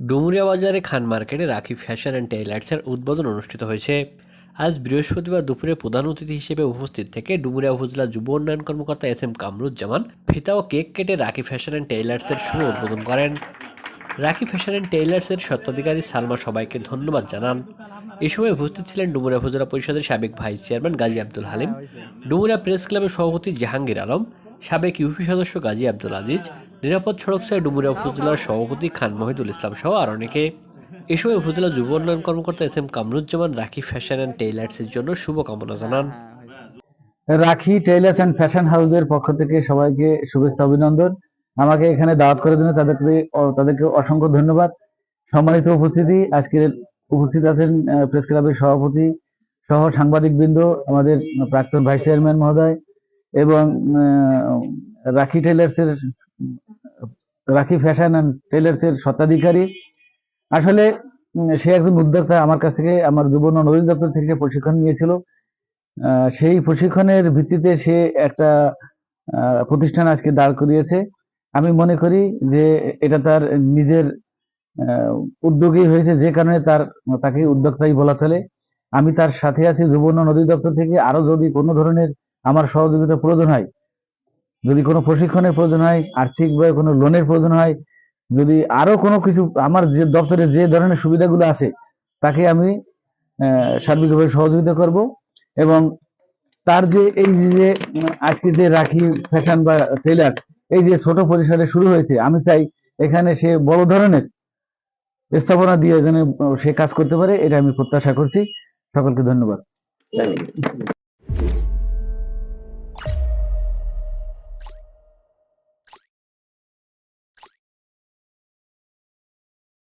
ডুমুরিয়া বাজারে খান মার্কেটে রাখি ফ্যাশন অ্যান্ড টেইলার্সের উদ্বোধন অনুষ্ঠিত হয়েছে। আজ বৃহস্পতিবার দুপুরে প্রধান অতিথি হিসেবে উপস্থিত থেকে ডুমুরিয়া উপজেলা যুব উন্নয়ন কর্মকর্তা এস এম কামরুজ্জামান ফিতা ও কেক কেটে রাখি ফ্যাশন অ্যান্ড টেইলার্সের শুভ উদ্বোধন করেন। রাখি ফ্যাশন অ্যান্ড টেইলার্সের স্বত্বাধিকারী সালমা সবাইকে ধন্যবাদ জানান। এ সময় উপস্থিত ছিলেন ডুমুরিয়া উপজেলা পরিষদের সাবেক vice chairman Gazi Abdul Halim, Dumuria press ক্লাবের সভাপতি জাহাঙ্গীর আলম, সাবেক ইউপি সদস্য গাজী আব্দুল আজিজ নিরাপদ সড়ক সাই ডুমুরিয়া উপজেলার সভাপতি খান মহিদুল ইসলাম সহ আর অনেকে। এ সময় উপজেলা যুব উন্নয়ন কর্মকর্তা এস এম কামরুজ্জামান, রাখি ফ্যাশন অ্যান্ড টেইলার্সের জন্য শুভকামনা জানান। রাখি টেইলার্স অ্যান্ড ফ্যাশন হাউসের পক্ষ থেকে সবাইকে শুভেচ্ছা, অভিনন্দন। আমাকে এখানে দাওয়াত করার জন্য তাদেরকে তাদেরকে অসংখ্য ধন্যবাদ। সম্মানিত উপস্থিতি আজকের উপস্থিত আছেন প্রেস ক্লাবের সভাপতি সহ সাংবাদিক সাংবাদিকবৃন্দ, আমাদের প্রাক্তন ভাইস চেয়ারম্যান মহোদয় এবং রাখি টেইলার্সের রাখি ফ্যাশন অ্যান্ড টেলার্স এর স্বত্বাধিকারী। আসলে সে একজন উদ্যোক্তা আমার কাছ থেকে আমার যুব উন্নয়ন দপ্তর থেকে প্রশিক্ষণ নিয়েছিল। সেই প্রশিক্ষণের ভিত্তিতে সে একটা প্রতিষ্ঠান আজকে দাঁড় করিয়েছে। আমি মনে করি যে এটা তার নিজের আহ, উদ্যোগেই হয়েছে যে কারণে তার তাকে উদ্যোক্তাই বলা চলে। আমি তার সাথে আছি যুব নদী দপ্তর থেকে। আরও যদি কোনো ধরনের আমার সহযোগিতা প্রয়োজন হয় যদি কোনো প্রশিক্ষণের প্রয়োজন হয়, আর্থিকভাবে কোনো লোনের প্রয়োজন হয়, যদি আরও কোনো কিছু, আমার যে দপ্তরে যে ধরনের সুবিধাগুলো আছে, তাকে আমি সার্বিকভাবে সহযোগিতা করব এবং তার যে এই যে আজকে যে রাখি ফ্যাশন বা টেলার্স এই যে ছোট পরিসরে শুরু হয়েছে, আমি চাই এখানে সে বড় ধরনের স্থাপনা দিয়ে যেন সে কাজ করতে পারে, এটা আমি প্রত্যাশা করছি। সকলকে ধন্যবাদ।